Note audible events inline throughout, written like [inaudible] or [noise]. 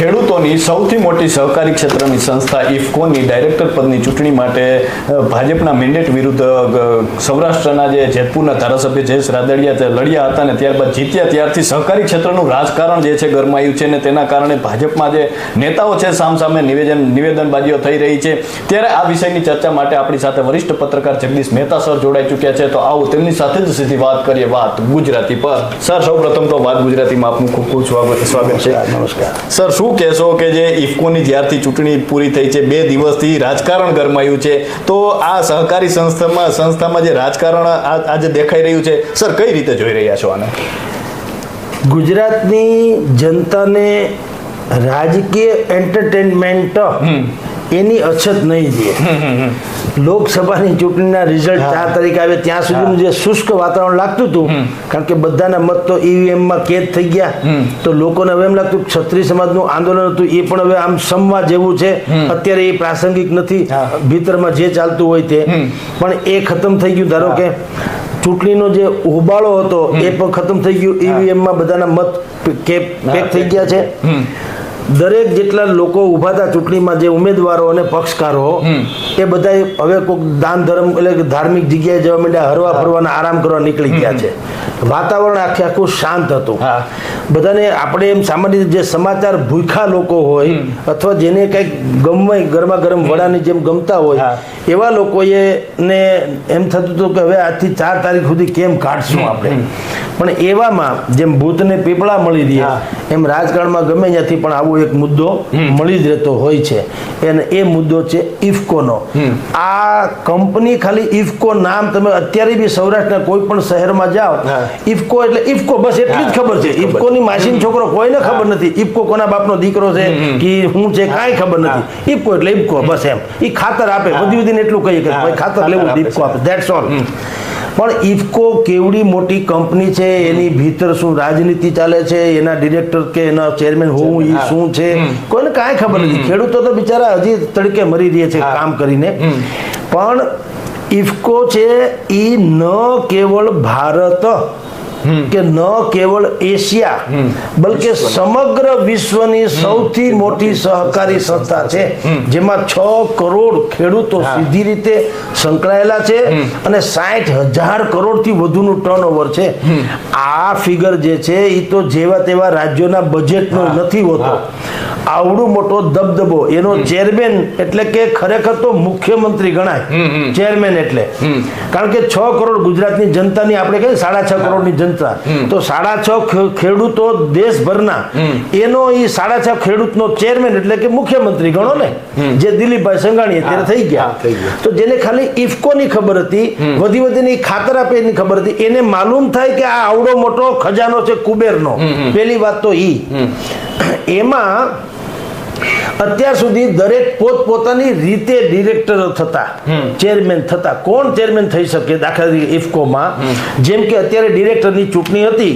ખેડૂતોની સૌથી મોટી સહકારી ક્ષેત્રની સંસ્થા ઇફકોની ડાયરેક્ટર પદની ચૂંટણી માટે ભાજપના મેન્ડેટ વિરુદ્ધ સૌરાષ્ટ્રના જે જેતપુરના ધારાસભ્ય જયેશ રાદડિયા તે લડ્યા હતા ને ત્યારબાદ જીત્યા. ત્યારથી સહકારી ક્ષેત્રનું રાજકારણ જે છે ગરમાયું છે ને તેના કારણે ભાજપમાં જે નેતાઓ છે સામસામે નિવેદન નિવેદનબાજીઓ થઈ રહી છે. ત્યારે આ વિષયની ચર્ચા માટે આપણી સાથે વરિષ્ઠ પત્રકાર જગદીશ મહેતા સર જોડાઈ ચૂક્યા છે. તો આવો તેમની સાથે જ સીધી વાત કરીએ વાત ગુજરાતી પર. સર સૌપ્રથમ તો વાત ગુજરાતીમાં આપનું ખૂબ ખૂબ સ્વાગત સ્વાગત છે. નમસ્કાર. સર શું કહેશો કે જે ઇફકોની જ્યારથી ચૂંટણી પૂરી થઈ છે બે દિવસથી રાજકારણ ગરમાયું છે તો આ સહકારી સંસ્થામાં સંસ્થામાં જે રાજકારણ આજે દેખાઈ રહ્યું છે સર કઈ રીતે જોઈ રહ્યા છો આને? ગુજરાતની જનતાને રાજકીય એન્ટરટેનમેન્ટ એની અછત નહીં છે લોકસભાની ચૂંટણીના રિઝલ્ટ ચાર તારીખ આવે ત્યાં સુધીનું જે શુષ્ક વાતાવરણ લાગતું હતું કારણ કે બધાના મત તો ઈવીએમમાં કેદ થઈ ગયા. તો લોકોને હવે એમ લાગતું ક્ષત્રિય સમાજનું આંદોલન હતું એ પણ હવે આમ સમવા જેવું છે. અત્યારે એ પ્રાસંગિક નથી. ભીતરમાં જે ચાલતું હોય તે. પણ એ ખતમ થઈ ગયું. ધારો કે ચૂંટણીનો જે હોબાળો હતો એ પણ ખતમ થઈ ગયું. ઈવીએમમાં બધાના મત કે પેક થઈ ગયા છે. દરેક જેટલા લોકો ઊભા હતા ચૂંટણીમાં જે ઉમેદવારો અને પક્ષકારો એ બધા હવે કોઈક દાન ધર્મ એટલે ધાર્મિક જગ્યાએ જવા માંડ્યા હરવા ફરવાના આરામ કરવા નીકળી ગયા છે. વાતાવરણ આખે આખું શાંત હતું. હા. બધાને આપણે એમ સામાન્ય રીતે જે સમાચાર ભૂખા લોકો હોય અથવા જેને કંઈક ગમે ગરમા ગરમ વડાની જેમ ગમતા હોય. એવા લોકોએ ને એમ થતું હતું કે હવે આજથી ચાર તારીખ સુધી કેમ કાઢશું આપણે? પણ એવામાં જેમ ભૂતને પીપળા મળી રહ્યા એમ રાજકારણમાં ગમે ત્યાંથી પણ આવો એક મુદ્દો મળી જ રહેતો હોય છે. અને એ મુદ્દો છે ઇફકોનો. આ કંપની ખાલી ઇફકો નામ તમે અત્યારે બી સૌરાષ્ટ્રના કોઈ પણ શહેરમાં જાઓ. ઇફકો એટલે ઇફકો બસ એટલી જ ખબર છે. ઇફકોની માસીન છોકરો કોઈને ખબર નથી. ઇફકો કોના બાપનો દીકરો છે કે હું છે કાંઈ ખબર નથી. ઇફકો એટલે ઇફકો બસ એમ. એ ખાતર આપે. બધી બધી એટલું કહીએ કે ભાઈ ખાતર લેવું ઇફકો આપે. ધેટ્સ ઓલ પણ ઇફકો કેવડી મોટી કંપની છે? એની ભીતર શું રાજનીતિ ચાલે છે? એના ડિરેક્ટર કે એના ચેરમેન હોવું એ શું છે? કોઈને કાંઈ ખબર નથી. ખેડૂતો તો બિચારા હજી તડકે મરી રહ્યા છે કામ કરીને. પણ ઇફકો છે એ ન કેવળ ભારત. કે ન કેવળ એશિયા બલકે સમગ્ર વિશ્વની સૌથી મોટી સહકારી સંસ્થા છે જેમાં છ કરોડ ખેડૂતો સીધી રીતે સંકળાયેલા છે અને સાઠ હજાર કરોડથી વધુનું ટર્નઓવર છે. આ ફિગર જે છે એ તો જેવા તેવા રાજ્યોના બજેટનો નથી હોતો. આવડો મોટો દબદબો એનો ચેરમેન એટલે કે ખરેખર તો મુખ્યમંત્રી ગણાય. ચેરમેન એટલે. કારણ કે છ કરોડ ગુજરાતની જનતાની આપણે કહીએ સાડા છ કરોડની જનતા તો સાડા છ ખેડૂતો દેશભરના એનો એ સાડા છ ખેડૂતનો ચેરમેન એટલે કે મુખ્યમંત્રી ગણો ને જે દિલીપભાઈ સંઘાણી અત્યારે થઈ ગયા. તો જેને ખાલી ઇફકોની ખબર હતી વધી વધીને ખાતર આપે એની ખબર હતી એને માલુમ થાય કે આ આવડો મોટો ખજાનો છે કુબેરનો. પહેલી વાત તો ઈ. એમાં અત્યાર સુધી દરેક પોતપોતાની રીતે ડિરેક્ટરો થતા ચેરમેન થતા. કોણ ચેરમેન થઈ શકે દાખલા તરીકે ઇફકોમાં? જેમ કે અત્યારે ડિરેક્ટરની ચૂંટણી હતી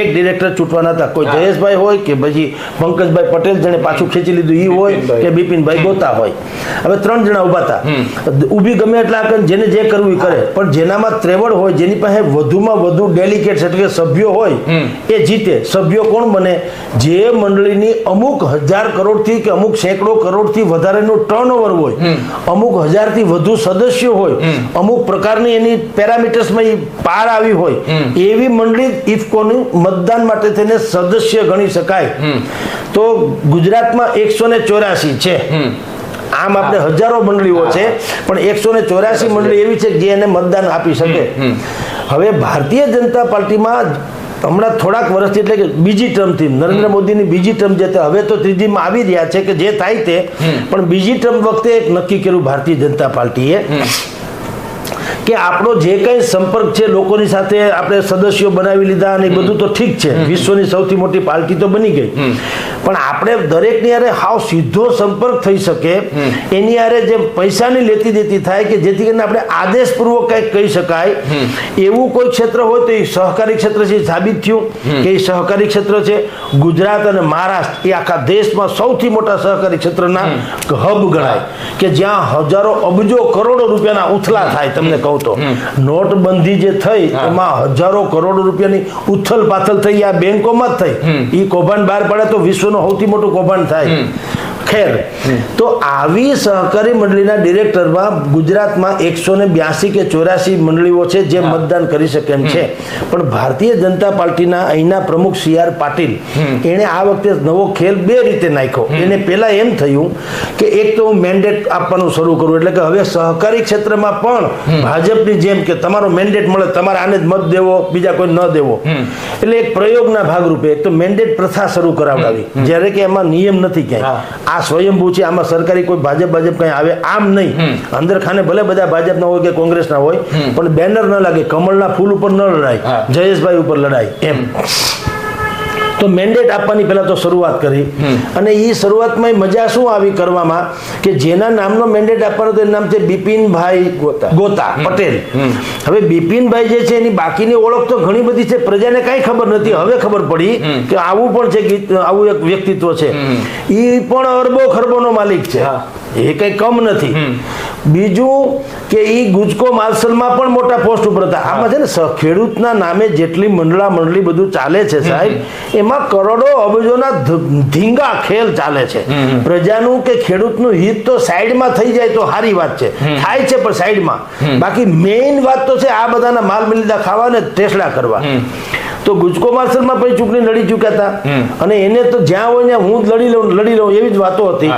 એક ડિરેક્ટર ચૂંટવાના હતા. કોઈ જયેશભાઈ હોય કે પછી પંકજભાઈ પટેલ જેને પાછું ખેંચી લીધું એ હોય કે બિપિનભાઈ ગોતા હોય. હવે ત્રણ જણા ઊભા હતા. ઊભી ગમે એટલા આપે જેને જે કરવું એ કરે. પણ જેનામાં ત્રેવડ હોય જેની પાસે વધુમાં વધુ ડેલિકેટ એટલે કે સભ્યો હોય એ જીતે. સભ્યો કોણ બને? જે મંડળીની અમુક હજાર કરોડથી કે અમુક સેંકડો કરોડથી વધારેનું ટર્નઓવર હોય અમુક હજારથી વધુ સદસ્યો હોય અમુક પ્રકારની એની પેરામીટર્સમાં પાર આવી હોય એવી મંડળી ઇફકોનું મતદાન માટે તેને સદસ્ય ગણી શકાય. તો ગુજરાતમાં એકસો ને ચોરાસી છે. આમ આપણે હજારો મંડળીઓ છે પણ એકસો ને ચોરાસી મંડળી એવી છે જે એને મતદાન આપી શકે. હવે ભારતીય જનતા પાર્ટીમાં હમણાં થોડાક વર્ષથી એટલે કે બીજી ટર્મથી નરેન્દ્ર મોદીની બીજી ટર્મ જે હવે તો ત્રીજીમાં આવી રહ્યા છે કે જે થાય તે પણ બીજી ટર્મ વખતે એક નક્કી કર્યું ભારતીય જનતા પાર્ટીએ કે આપણો જે કંઈ સંપર્ક છે લોકોની સાથે આપણે સદસ્યો બનાવી લીધા અને એ બધું તો ઠીક છે. વિશ્વની સૌથી મોટી પાર્ટી તો બની ગઈ. પણ આપણે દરેકની યારે હાવ સીધો સંપર્ક થઈ શકે. એની યારે જે પૈસાની લેતી દેતી થાય કે જેથી કરીને આપણે આદેશપૂર્વક કંઈક કહી શકાય. એવું કોઈ ક્ષેત્ર હોય તો એ સહકારી ક્ષેત્ર છે સાબિત થયું કે એ સહકારી ક્ષેત્ર છે. ગુજરાત અને મહારાષ્ટ્ર એ આખા દેશમાં સૌથી મોટા સહકારી ક્ષેત્રના હબ ગણાય. કે જ્યાં હજારો અબજો કરોડો રૂપિયાના ઉથલા થાય તમને કહું તો. નોટબંધી જે થઈ એમાં હજારો કરોડો રૂપિયાની ઉથલ પાથલ થઈ આ બેંકોમાં જ થઈ. એ કૌભાંડ બહાર પડે તો વિશ્વનો સૌથી મોટું કૌભાંડ થાય. ખેર. તો આવી સહકારી મંડળીના ડિરેક્ટરમાં ગુજરાતમાં એકસો ને બ્યાસી કે ચોરાસી મંડળીઓ છે જે મતદાન કરી શકે એમ છે. પણ ભારતીય જનતા પાર્ટીના અહીંના પ્રમુખ સી આર પાટીલ એણે આ વખતે નવો ખેલ બે રીતે નાખ્યો. એને પહેલા એમ થયું કે એક તો હું મેન્ડેટ આપવાનું શરૂ કરું એટલે કે હવે સહકારી ક્ષેત્રમાં પણ ભાજપની જેમ કે તમારો મેન્ડેટ મળે તમારે આને જ મત દેવો બીજા કોઈ ન દેવો. એટલે એક પ્રયોગના ભાગરૂપે એક તો મેન્ડેટ પ્રથા શરૂ કરાવડાવી. જ્યારે કે એમાં નિયમ નથી ક્યાંય. આ સ્વયંભૂ છે આમાં સરકારી કોઈ ભાજપ ભાજપ કઈ આવે આમ નહીં. અંદર ખાને ભલે બધા ભાજપના હોય કે કોંગ્રેસના હોય પણ બેનર ન લાગે કમળના ફૂલ ઉપર ન લડાય જયેશભાઈ ઉપર લડાય એમ. તો મેન્ડેટ આપવાની પહેલા તો શરૂઆત કરી. અને એ શરૂઆતમાં મજા શું આવી કરવામાં? કે જેના નામનો મેન્ડેટ આપવાનો તો એનું નામ છે બિપિનભાઈ ગોતા. ગોતા પટેલ. હવે બિપિનભાઈ જે છે એની બાકીની ઓળખ તો ઘણી બધી છે. પ્રજાને કાંઈ ખબર નથી. હવે ખબર પડી કે આવું પણ છે આવું એક વ્યક્તિત્વ છે. એ પણ અરબો ખરબોનો માલિક છે. હા. એ કઈ કમ નથી. બીજું કે એ ગુજકો માર્શલમાં પણ મોટા પોસ્ટ ઉપર હતા. આમાં છે ને ખેડૂતના નામે જેટલી મંડળા મંડળી બધું ચાલે છે સાહેબ એમાં કરોડો અબજોના ધીંગા ખેલ ચાલે છે. પ્રજાનું કે ખેડૂતનું હિત તો સાઈડમાં થઈ જાય તો સારી વાત છે. થાય છે પણ સાઈડમાં. બાકી મેઇન વાત તો છે આ બધાના માલ મિલિદા ખાવા ને ટેસડા કરવા. તો ગુજકો માર્શલમાં પછી ચૂંટણી લડી ચૂક્યા હતા. અને એને તો જ્યાં હોય ત્યાં હું લડી લઉં લડી લઉં એવી જ વાતો હતી.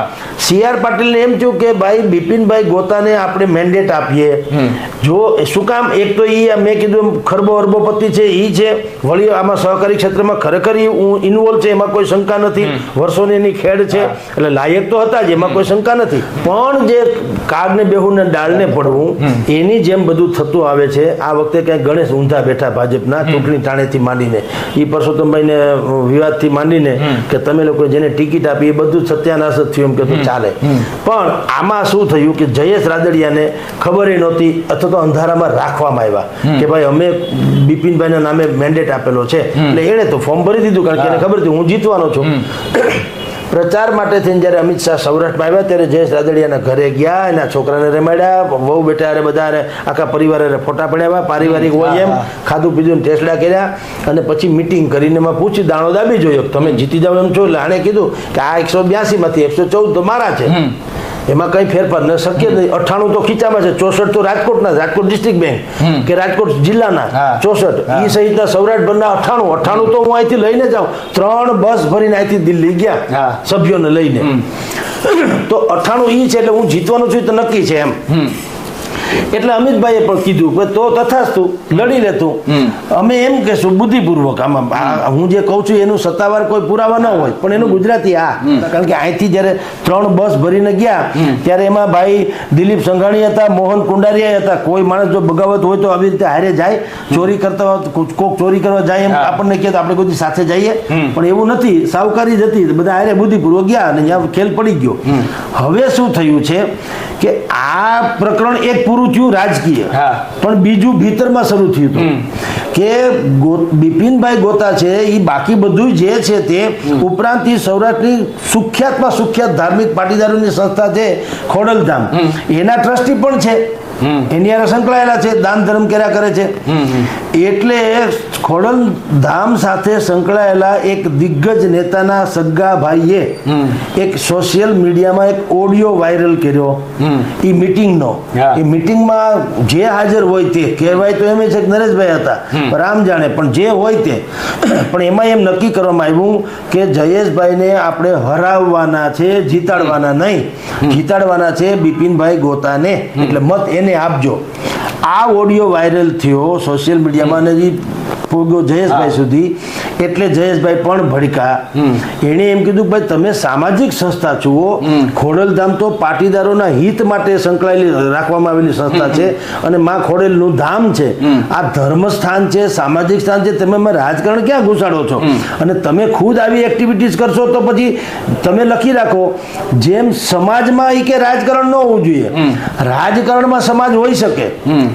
સી આર પાટીલને એમ થયું કે ભાઈ બિપિનભાઈ ગોતાને આપણે મેન્ડેટ આપીએ. જો શું કામ? એક તો એ મેં કીધું એમ ખરબો અરબોપતિ છે એ છે. વળી આમાં સહકારી ક્ષેત્રમાં ખરેખર ઇન્વોલ્વ છે એમાં કોઈ શંકા નથી. વર્ષોની એની ખેડ છે. એટલે લાયક તો હતા જ એમાં કોઈ શંકા નથી. પણ જે કાગને બેહુને ડાળને પડવું એની જેમ બધું થતું આવે છે. આ વખતે ક્યાંય ગણેશ ઊંધા બેઠા ભાજપના ચૂંટણી ટાણેથી માંડીને. એ પરસોત્તમભાઈને વિવાદથી માંડીને કે તમે લોકો જેને ટિકિટ આપી એ બધું સત્યાનાશ જ થયું એમ કે તો ચાલે. પણ આમાં શું થયું કે જયેશ રાદડિયાને ખબર નહોતી અથવા તો અંધારામાં રાખવામાં આવ્યા કે ભાઈ અમે બિપિનભાઈના નામે મેન્ડેટ આપેલો છે. એટલે એણે તો ફોર્મ ભરી દીધું કારણ કે એને ખબર હતી હું જીતવાનો છું. [coughs] પ્રચાર માટે થઈને જ્યારે અમિત શાહ સૌરાષ્ટ્રમાં આવ્યા ત્યારે જયેશ રાદડિયાના ઘરે ગયા એના છોકરાને રમાડ્યા વહુ બેટા અરે બધા આખા પરિવારે ફોટા પડાવ્યા પારિવારિક હોય એમ ખાધું પીધું ઠેસડા કર્યા અને પછી મિટિંગ કરીને એમાં પૂછી દાણો દાબી જોયો? કે તમે જીતી જાઓ એમ છો? એટલે આણે કીધું કે આ એકસો બ્યાસીમાંથી એકસો ચૌદ તો મારા છે. એમાં કઈ ફેરફાર ન શક્ય નહીં. અઠ્ઠાણું તો ખીચામાં છે. ચોસઠ તો રાજકોટના રાજકોટ ડિસ્ટ્રિક્ટ બેંક કે રાજકોટ જિલ્લાના. ચોસઠ. એ સહિતના સૌરાષ્ટ્રભરના અઠ્ઠાણું. અઠ્ઠાણું તો હું અહીંથી લઈને જાઉં. ત્રણ બસ ભરીને અહીંથી દિલ્હી ગયા. સભ્યોને લઈને. તો અઠ્ઠાણું એ છે એટલે હું જીતવાનું છું તો નક્કી છે એમ. એટલે અમિતભાઈએ પણ કીધું કે તો તથાસ્તુ લડી લેતું અમે એમ કહેશું બુદ્ધિપૂર્વક આમાં હું જે કહું છું એનું સત્તાવાર કોઈ પુરાવા ન હોય પણ એનું ગુજરાતી આ. કારણ કે અહીંથી જ્યારે ત્રણ બસ ભરીને ગયા ત્યારે એમાં ભાઈ દિલીપ સંઘાણી હતા મોહન કુંડારિયા હતા. કોઈ માણસ જો બગાવત હોય તો આવી રીતે હારે જાય ચોરી કરતા હોય કોક કોક ચોરી કરવા જાય એમ આપણને કહે તો આપણે કોઈ સાથે જઈએ. પણ એવું નથી સાવકારી જ હતી. બધા હારે બુદ્ધિપૂર્વક ગયા અને ત્યાં ખેલ પડી ગયો. હવે શું થયું છે? કે આ પ્રકરણ એક પૂરું થયું રાજકીય. હા. પણ બીજું ભીતરમાં શરૂ થયું હતું. કે બિપિનભાઈ ગોતા છે એ બાકી બધું જે છે તે ઉપરાંત એ સૌરાષ્ટ્રની સુખ્યાતમાં સુખ્યાત ધાર્મિક પાટીદારોની સંસ્થા છે ખોડલધામ. એના ટ્રસ્ટી પણ છે. એની હારે સંકળાયેલા છે દાન ધર્મ કર્યા કરે છે. એટલે ખોડલ ધામ સાથે સંકળાયેલા એક દિગ્ગજ નેતાના સગા ભાઈએ એક સોશિયલ મીડિયામાં એક ઓડિયો વાયરલ કર્યો. એ મીટિંગનો એ મીટિંગમાં જે હાજર હોય તે કહેવાય તો એમ છે કે નરેશભાઈ હતા રામ જાણે પણ જે હોય તે. પણ એમાં એમ નક્કી કરવામાં આવ્યું કે જયેશભાઈને આપણે હરાવવાના છે જીતાડવાના નહીં. જીતાડવાના છે બિપિનભાઈ ગોતાને. એટલે મત એને આપજો. આ ઓડિયો વાયરલ થયો સોશિયલ મીડિયામાં ઈ પોગ્યો જયેશભાઈ સુધી એટલે જયેશભાઈ પણ ભડકા એણે એમ કીધું ભાઈ તમે સામાજિક સંસ્થા છુઓ ખોડલધામ તો પાટીદારોના હિત માટે સંકળાયેલી રાખવામાં આવેલી સંસ્થા છે અને માં ખોડેલનું ધામ છે. આ ધર્મ સ્થાન છે સામાજિક સ્થાન છે તમે એમાં રાજકારણ ક્યાં ઘુસાડો છો? અને તમે ખુદ આવી એક્ટિવિટીઝ કરશો તો પછી તમે લખી રાખો જેમ સમાજમાં એ કે રાજકારણ ન હોવું જોઈએ. રાજકારણમાં સમાજ હોઈ શકે.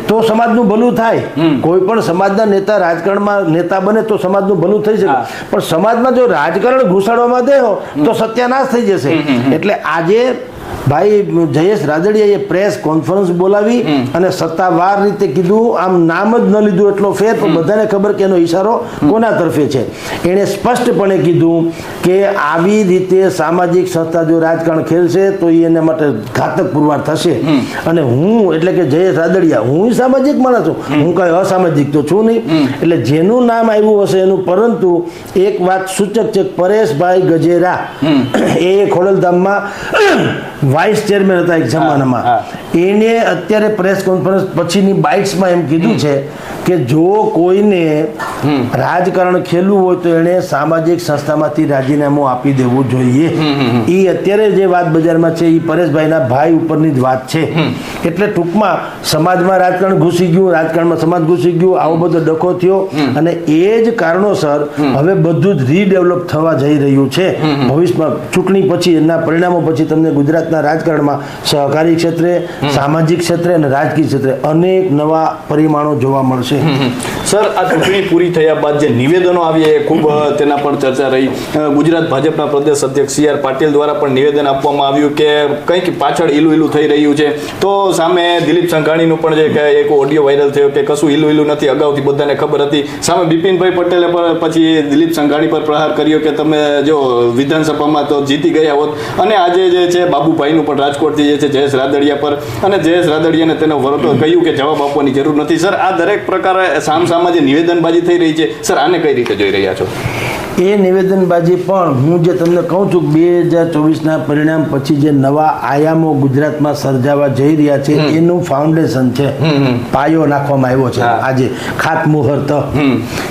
તો સમાજનું ભલું થાય. કોઈ પણ સમાજના નેતા રાજકારણમાં નેતા બને તો સમાજનું ભલું થઈ શકે. પણ સમાજમાં જો રાજકારણ ઘુસાડવામાં દેહો તો સત્યાનાશ થઈ જશે. એટલે આજે ભાઈ જયેશ રાદડિયાએ પ્રેસ કોન્ફરન્સ બોલાવી અને સત્તાવાર રીતે કીધું આમ નામ જ ન લીધું એટલો ફેર પણ બધાને ખબર કે એનો ઈશારો કોના તરફે છે. એણે સ્પષ્ટપણે કીધું કે આવી રીતે સામાજિક સંસ્થા જો રાજકારણ ખેલશે તો એ એના માટે ઘાતક પુરવાર થશે. અને હું એટલે કે જયેશ રાદડિયા હું સામાજિક માણસ છું. હું કાંઈ અસામાજિક તો છું નહીં. એટલે જેનું નામ આવ્યું હશે એનું પરંતુ એક વાત સૂચક છે પરેશભાઈ ગજેરા. એ ખોડલધામમાં વાઇસ ચેરમેન હતા એક જમાનામાં. એને અત્યારે પ્રેસ કોન્ફરન્સ પછીની બાઇટ્સમાં એમ કીધું છે કે જો કોઈને રાજકારણ ખેલવું હોય તો એણે સામાજિક સંસ્થામાંથી રાજીનામું આપી દેવું જોઈએ. એ અત્યારે જે વાત બજારમાં છે એ પરેશભાઈના ભાઈ ઉપરની જ વાત છે. એટલે ટૂંકમાં સમાજમાં રાજકારણ ઘૂસી ગયું રાજકારણમાં સમાજ ઘૂસી ગયું આવો બધો ડખો થયો અને એ જ કારણોસર હવે બધું જ રીડેવલપ થવા જઈ રહ્યું છે. ભવિષ્યમાં ચૂંટણી પછી એના પરિણામો પછી તમને ગુજરાતના રાજકારણમાં સહકારી ક્ષેત્રે સામાજિક ક્ષેત્રે અને રાજકીય ક્ષેત્રે અનેક નવા પરિમાણો જોવા મળશે. સર આ ચૂંટણી પૂરી થયા બાદ જે નિવેદનો આવ્યા એ ખૂબ તેના પર ચર્ચા રહી. ગુજરાત ભાજપના પ્રદેશ અધ્યક્ષ સી આર પાટીલ દ્વારા પણ નિવેદન આપવામાં આવ્યું કે કંઈક પાછળ ઈલું ઈલું થઈ રહ્યું છે. તો સામે દિલીપ સંઘાણીનું પણ જે એક ઓડિયો વાયરલ થયો કે કશું ઈલું ઈલું નથી અગાઉથી બધાને ખબર હતી. સામે બિપિનભાઈ પટેલે પણ પછી દિલીપ સંઘાણી પર પ્રહાર કર્યો કે તમે જો વિધાનસભામાં તો જીતી ગયા હોત. અને આજે જે છે બાબુભાઈનું પણ રાજકોટથી જે છે જયેશ રાદડિયા પર અને જયેશ રાદડિયાને તેનો વરતો કહ્યું કે જવાબ આપવાની જરૂર નથી. સર, આ દરેક પ્રકારે સામસામા જે નિવેદનબાજી થઈ રહી છે. સર, આને કઈ રીતે જોઈ રહ્યા છો? એ નિવેદનબાજી પણ હું જે તમને કહું છું બે હજાર ચોવીસના પરિણામ પછી જે નવા આયામો ગુજરાતમાં સર્જાવા જઈ રહ્યા છે એનું ફાઉન્ડેશન છે પાયો નાખવામાં આવ્યો છે. આજે. ખાતમુહૂર્ત.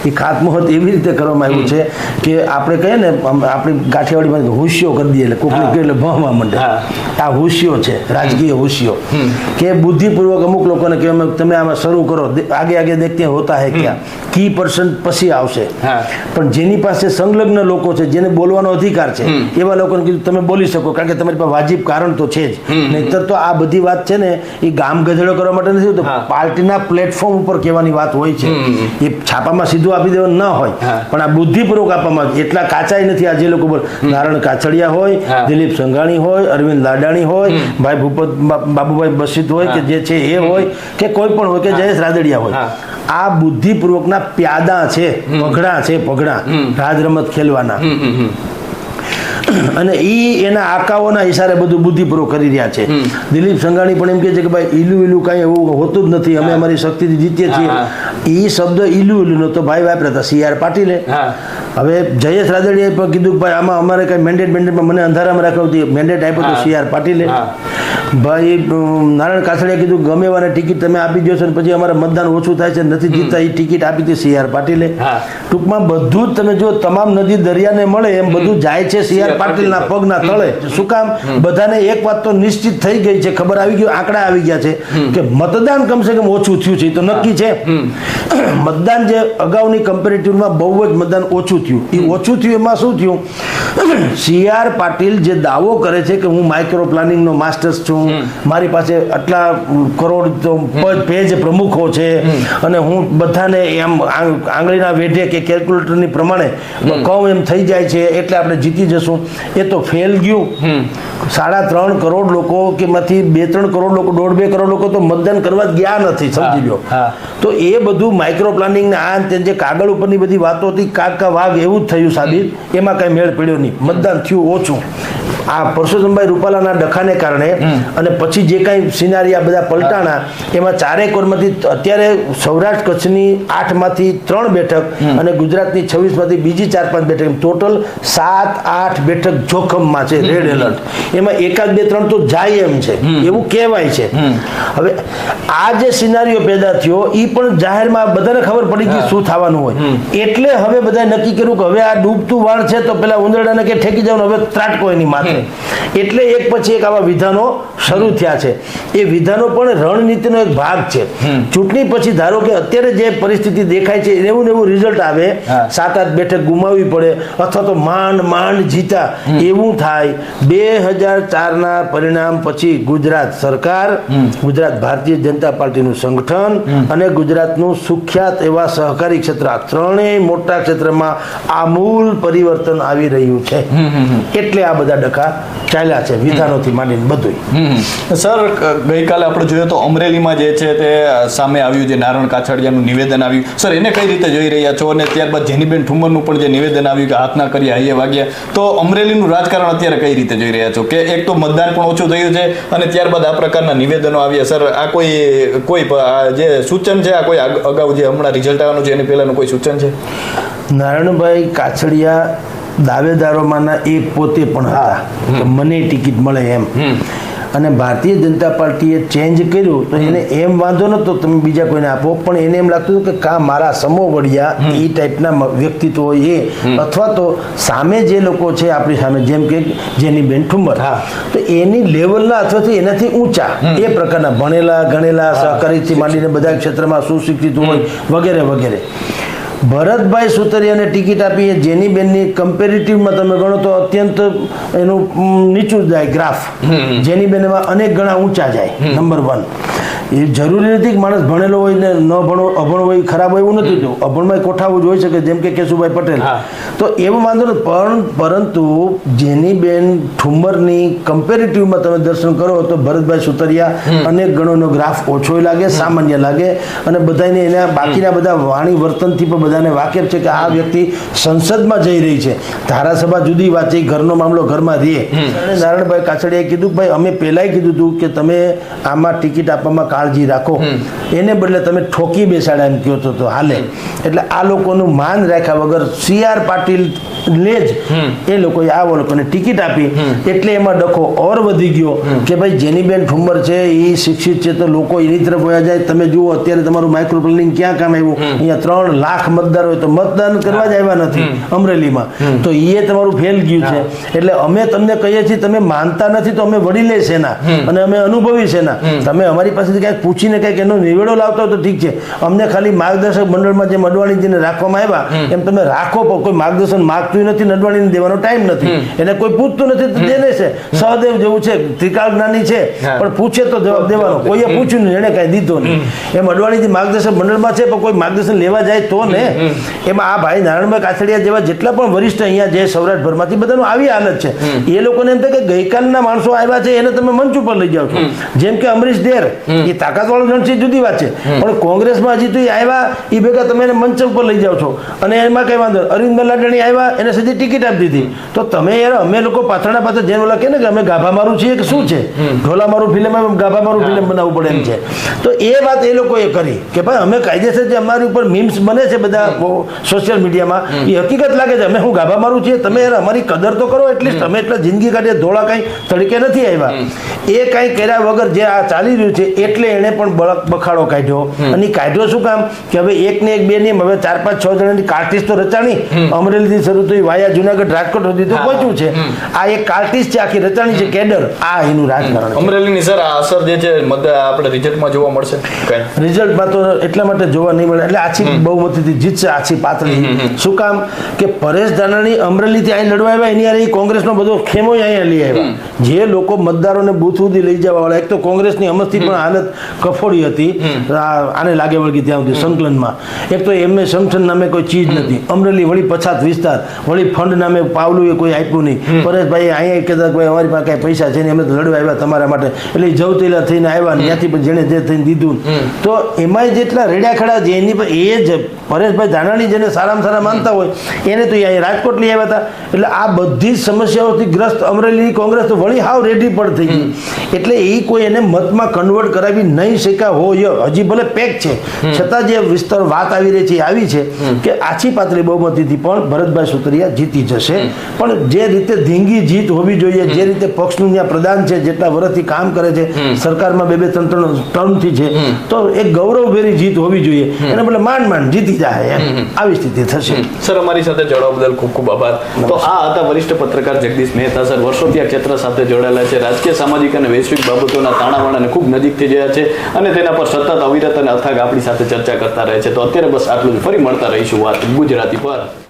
એ ખાતમુહૂર્ત એવી રીતે કરવામાં આવ્યું છે કે આપણે કહીએ ને આપણી કાઠિયાવાડીમાં હુશિયો કરી દઈએ એટલે કોકને એટલે ભણવા માંડે. આ હુશિયો છે રાજકીય હુશિયો કે બુદ્ધિપૂર્વક અમુક લોકોને કે અમે તમે આમાં શરૂ કરો આગે આગે દેખતે હોતા હે ક્યાં? કી પર્સન્ટ પછી આવશે. પણ જેની પાસે સંલગ્ન લોકો છે જેને બોલવાનો અધિકાર છે એવા લોકોને કીધું તમે બોલી શકો કારણ કે તમારી પાસે વાજીબ કારણ તો છે જ. નહીતર તો આ બધી વાત છે ને એ ગામ ગધેડો કરવા માટે નથી તો પાર્ટીના પ્લેટફોર્મ ઉપર કહેવાની વાત હોય છે. એ છાપામાં સીધું આપી દેવાનું ન હોય પણ આ બુદ્ધિપૂર્વક આપવામાં એટલા કાચાય નથી આ જે લોકો બોલ નારણ કાછડિયા હોય દિલીપ સંઘાણી હોય અરવિંદ લાડાણી હોય ભાઈ ભૂપત બાબુભાઈ બસિત હોય કે જે છે એ હોય કે કોઈ પણ હોય કે જયેશ રાદડિયા હોય. આ બુદ્ધિપૂર્વકના પ્યાદા છે પગડા છે પગડા. રાજ રમત ખેલવાના. અને ઈ એના આકાઓના ઈશારે બધું બુદ્ધિપૂર્વક કરી રહ્યા છે. દિલીપ સંઘાણી પણ એમ કહે છે કે ભાઈ ઈલું ઈલું કાંઈ એવું હોતું જ નથી. અમે અમારી શક્તિથી જીતીએ છીએ. ઈ શબ્દ ઈલું ઈલું નો તો ભાઈ વાપરતા સી આર પાટીલે. હવે જયેશ રાદડીએ પણ કીધું ભાઈ આમાં અમારે કઈ મેન્ડેટ મેન્ડેટમાં મને અંધારામાં રાખ્યો મેન્ડેટ આપ્યો તો. સી આર પાટીલે. ભાઈ નારાયણ કાસડિયા કીધું ગમે વાને ટિકિટ તમે આપી દો છો ને પછી અમારે મતદાન ઓછું થાય છે નથી જીતતા એ ટિકિટ આપી હતી સી આર પાટીલે ટૂંકમાં બધું જ તમે જો તમામ નદી દરિયાને મળે એમ બધું જાય છે સી આર પાટીલના પગના તળે. શું કામ? બધાને એક વાત તો નિશ્ચિત થઈ ગઈ છે ખબર આવી ગઈ આંકડા આવી ગયા છે કે મતદાન કમસે કમ ઓછું થયું છે એ તો નક્કી છે. મતદાન જે અગાઉની કમ્પેરેટિવમાં બહુ જ મતદાન ઓછું થયું? એ ઓછું થયું એમાં શું થયું? [clears throat] સી આર પાટીલ જે દાવો કરે છે કે હું માઇક્રો પ્લાનિંગનો માસ્ટર્સ છું મારી પાસે આટલા કરોડ પેજ પ્રમુખો છે અને હું બધાને એમ આંગળીના વેઢે કે કેલ્ક્યુલેટરની પ્રમાણે કહું એમ થઈ જાય છે એટલે આપણે જીતી જશું. એ તો ફેલ ગયું. સાડા ત્રણ કરોડ લોકો કે માંથી બે ત્રણ કરોડ લોકો દોઢ બે કરોડ લોકો તો મતદાન કરવા ગયા નથી સમજી લો તો એ બધું માઇક્રો પ્લાનિંગ ને આ તે જે કાગળ ઉપરની બધી વાતો હતી કાક વાઘ એવું જ થયું સાબિત એમાં કઈ મેળ પડ્યો નહીં. મતદાન થયું ઓછું. આ પરસોત્તમભાઈ રૂપાલાના ડખાને કારણે અને પછી જે કાંઈ સિનારી આ બધા પલટાણા એમાં ચારેક ઓરમાંથી અત્યારે સૌરાષ્ટ્ર કચ્છની આઠમાંથી ત્રણ બેઠક અને ગુજરાતની છવ્વીસમાંથી બીજી ચાર પાંચ બેઠક. ટોટલ સાત આઠ બેઠક જોખમમાં છે રેડ એલર્ટ એમાં એકાદ બે ત્રણ તો જાય એમ છે. એવું કહેવાય છે. હવે આ જે સિનારીઓ પેદા થયો એ પણ જાહેરમાં બધાને ખબર પડી ગઈ શું થવાનું હોય. એટલે હવે બધાએ નક્કી કર્યું કે હવે આ ડૂબતું વાણ છે તો પેલા ઉંદરડાને કે ઠેકી જવાનું હવે ત્રાટકો એની માથે. એટલે એક પછી એક આવા વિધાનો શરૂ થયા છે. એ વિધાનો પણ રણનીતિનો એક ભાગ છે. ચૂંટણી પછી ધારો કે અત્યારે જે પરિસ્થિતિ દેખાય છે એવું ને એવું રિઝલ્ટ આવે. સાત આઠ બેઠક ગુમાવવી પડે અથવા તો માંડ માંડ જીતા એવું થાય. બે હજાર હજાર ચારના પરિણામ પછી ગુજરાત સરકાર ગુજરાત ભારતીય જનતા પાર્ટીનું સંગઠન અને ગુજરાતનું સુખ્યાત એવા સહકારી ક્ષેત્ર. આ ત્રણેય મોટા ક્ષેત્રમાં આમૂલ પરિવર્તન આવી રહ્યું છે. એટલે આ બધા ડખા ચાલ્યા છે વિધાનોથી માંડીને બધું સર ગઈકાલે આપણે જોઈએ તો અમરેલીમાં જે છે તે સામે આવ્યું જે નારણ કાછડિયાનું નિવેદન આવ્યું. સર એને કઈ રીતે જોઈ રહ્યા છો? અને ત્યારબાદ જેનીબેન ઠુમરનું પણ જે નિવેદન આવ્યું કે હાથના કરી હાઈએ વાગ્યા તો અમરેલીનું રાજકારણ અત્યારે કઈ રીતે જોઈ રહ્યા છો? કે એક તો મતદાન પણ ઓછું થયું છે અને ત્યારબાદ આ પ્રકારના નિવેદનો આવ્યા સર આ કોઈ કોઈ જે સૂચન છે આ કોઈ અગાઉ જે હમણાં રિઝલ્ટ આવવાનું છે એની પહેલાંનું કોઈ સૂચન છે? નારાયણભાઈ કાછડિયા દાવેદારોમાંના એક પોતે પણ હતા. કે મને ટિકિટ મળે એમ. અને ભારતીય જનતા પાર્ટીએ ચેન્જ કર્યું તો એને એમ વાંધો નતો તમે બીજા કોઈને આપો. પણ એને એમ લાગતું હતું કે કા મારા સમો વડિયા એ ટાઈપના વ્યક્તિત્વ હોય એ. અથવા તો સામે જે લોકો છે આપણી સામે જેમ કે જેની બેન ઠુંબર તો એની લેવલના અથવા તો એનાથી ઊંચા. એ પ્રકારના ભણેલા ગણેલા સહકારીથી માંડીને બધા ક્ષેત્રમાં સુશિક્ષિત હોય વગેરે વગેરે. ભરતભાઈ સુતરિયાને ટિકિટ આપી જેની બેનની કમ્પેરેટિવમાં તમે ગણો તો અત્યંત એનું નીચું જાય ગ્રાફ જેની બેન એમાં અનેક ગણા ઊંચા જાય નંબર વન એ જરૂરી નથી કે માણસ ભણેલો હોય ને ન ભણો અભણ હોય ખરાબ હોય એવું નથી થયું. અભણમાં કોઠાવું જ હોઈ શકે જેમ કે કેશુભાઈ પટેલ. તો એવું વાંધો નથી પણ પરંતુ જેની બેન ઠુમરની કમ્પેરેટિવમાં તમે દર્શન કરો તો ભરતભાઈ સુતરિયા અનેક ગણોનો ગ્રાફ ઓછો લાગે સામાન્ય લાગે અને બધાને એના બાકીના બધા વાણી વર્તનથી પણ બધાને વાકેફ છે કે આ વ્યક્તિ સંસદમાં જઈ રહી છે. ધારાસભા જુદી વાત છે ઘરનો મામલો ઘરમાં રહે. અને નારાયણભાઈ કાછડીએ કીધું ભાઈ અમે પહેલાંય કીધું હતું કે તમે આમાં ટિકિટ આપવામાં કાળજી રાખો. એને બદલે તમે ઠોકી બેસાડ્યા એમ કહો છો તો હાલે. એટલે આ લોકોનું માન રાખ્યા વગર સી આર પાટીલ ને જ. એ લોકોએ આ લોકોને ટિકિટ આપી. એટલે એમાં ડખો ઓર વધી ગયો કે ભાઈ જેનીબેન ઠુંબર છે એ શિક્ષિત છે તો લોકો એની તરફ વયા જાય. તમે જુઓ અત્યારે તમારું માઇક્રો પ્લાનિંગ ક્યાં કામ આવ્યું? અહીંયા ત્રણ લાખ મતદાર હોય તો મતદાન કરવા જ આવ્યા નથી અમરેલીમાં. તો એ તમારું ફેલ ગયું છે. એટલે અમે તમને કહીએ છીએ તમે માનતા નથી તો અમે વડીલે સેના. અને અમે અનુભવી સેના. તમે અમારી પાસેથી ક્યાંક પૂછીને કંઈક એનો નિવેડો લાવતા હોય તો ઠીક છે. અમને ખાલી માર્ગદર્શક મંડળમાં જે મડવાણીજીને રાખવામાં આવ્યા એમ તમે રાખો કોઈ માર્ગદર્શન માગતું નથી નડવાણીને દેવાનો ટાઈમ નથી. એને કોઈ પૂછતું નથી તો દેને છે. સહદેવ જેવું છે ત્રિકાળ જ્ઞાની છે પણ પૂછે તો જવાબ દેવાનો. કોઈએ પૂછ્યું નહીં એને કાંઈ દીધો નહીં. એમ અડવાણીજી માર્ગદર્શન મંડળમાં છે પણ કોઈ માર્ગદર્શન લેવા જાય તો ને એમાં આ ભાઈ નારાયણભાઈ કાછડિયા જેવા જેટલા પણ વરિષ્ઠ અહીંયા જે સૌરાષ્ટ્રભરમાંથી બધાનું આવી હાલત છે. એ લોકોને એમ થાય કે ગઈકાલના માણસો આવ્યા છે એને તમે મંચ ઉપર લઈ જાઓ છો. જેમ કે અમરીશ ડેર એ તાકાતવાળો જણ છે જુદી વાત છે. પણ કોંગ્રેસમાં હજી તો એ આવ્યા એ ભેગા તમે એને મંચ ઉપર લઈ જાઓ છો. અને એમાં કઈ વાંધો. અરવિંદ લાડણી આવ્યા એને સીધી ટિકિટ આપી દીધી. તો તમે યાર અમે લોકો પાથરણા પાછળ જેમ ઓલા કે ને કે અમે ગાભા મારું છીએ કે શું છે? ઢોલા મારું ફિલ્મ ગાભા મારું ફિલ્મ બનાવવું પડે એમ છે. તો એ વાત એ લોકોએ કરી કે ભાઈ અમે કાયદેસર જે અમારી ઉપર મીમ્સ બને છે બધા સોશિયલ મીડિયામાં એ હકીકત લાગે છે. અમે હું ગાભા મારું છીએ? તમે યાર અમારી કદર તો કરો એટલીસ્ટ તમે એટલા જિંદગી કાઢીએ ધોળા કાંઈ તડકે નથી આવ્યા. એ કાંઈ કર્યા વગર જે આ ચાલી રહ્યું છે એટલે એણે પણ બળક બખાડો કાઢ્યો. અને કાઢ્યો શું કામ? કે હવે એક ને એક બે ને હવે ચાર પાંચ છ જણાની કાર્ટિસ્ટ તો રચાણી અમરેલીથી શરૂ થઈ વાયા જુનાગઢ રાજકોટ સુધી તો પહોંચ્યું છે. આ એક કાર્ટિસ્ટ છે આખી રચાણી છે કેડર. આ એનું રાજકારણ. અમરેલીની સર આ અસર જે છે આપણે રિઝલ્ટમાં જોવા મળશે? રિઝલ્ટમાં તો એટલા માટે જોવા નહીં મળે. એટલે આછી બહુમતીથી જીતશે આછી પાતળી. શું કામ કે પરેશ ધાનાણી અમરેલીથી અહીં લડવા આવ્યા એની ઈ કોંગ્રેસનો બધો ખેમો અહીંયા લઈ આવ્યા. જે લોકો મતદારોને બૂથ સુધી લઈ જવા વાળા એક તો કોંગ્રેસની અમસ્તી પણ હાલત કફોડી હતી. આને લાગે વળગી ત્યાં સુધી સંકલનમાં. એક તો એમને સમથન નામે કોઈ ચીજ નથી. અમરેલી વળી પછાત વિસ્તાર. વળી ફંડ નામે પાવલું એ કોઈ આપ્યું નહીં. પરેશભાઈ અહીંયા કહેતા કે ભાઈ અમારી પાસે કાંઈ પૈસા છે ને અમે તો લડવા આવ્યા તમારા માટે. એટલે જવતેલા થઈને આવ્યા ને ત્યાંથી પણ જેણે જે થઈને દીધું તો એમાંય જેટલા રેડ્યા ખડા છે એની પર એ જ પરેશભાઈ ધાનાણી જેને સારામાં સારા માનતા હોય એને તો અહીંયા રાજકોટ લઈ આવ્યા હતા. એટલે આ બધી જ સમસ્યાઓથી ગ્રસ્ત અમરેલીની કોંગ્રેસ તો વળી હાવ રેડી પણ થઈ ગઈ. એટલે એ કોઈ એને મતમાં કન્વર્ટ કરાવી નહીં શક્યા હોય. હજી ભલે પેક છે. છતાં જે વિસ્તાર વાત આવી રહી છે એ આવી છે કે આછી પાતળી બહુમતીથી પણ ભરતભાઈ સુતરિયા જીતી જશે. પણ જે રીતે ધીંગી જીત હોવી જોઈએ જે રીતે પક્ષનું ત્યાં પ્રદાન છે જેટલા વર્ષથી કામ કરે છે સરકારમાં બે બે ત્રણ ત્રણ ટર્મથી છે તો એક ગૌરવભેરી જીત હોવી જોઈએ. એને બદલે માંડ માંડ જીતી જાય આવી સ્થિતિ થશે. સર અમારી સાથે જોડાવા બદલ ખૂબ ખૂબ આભાર. તો આ હતા વરિષ્ઠ પત્રકાર જગદીશ મહેતા સર. વર્ષોથી આ ક્ષેત્ર સાથે જોડાયેલા છે. રાજકીય સામાજિક અને વૈશ્વિક બાબતોના તાણાવાણાને ખૂબ નજીકથી જોયા છે. અને તેના પર સતત અવિરત અને અથાગ આપણી સાથે ચર્ચા કરતા રહે છે. તો અત્યારે બસ આટલું જ. ફરી મળતા રહીશું વાત ગુજરાતી પર.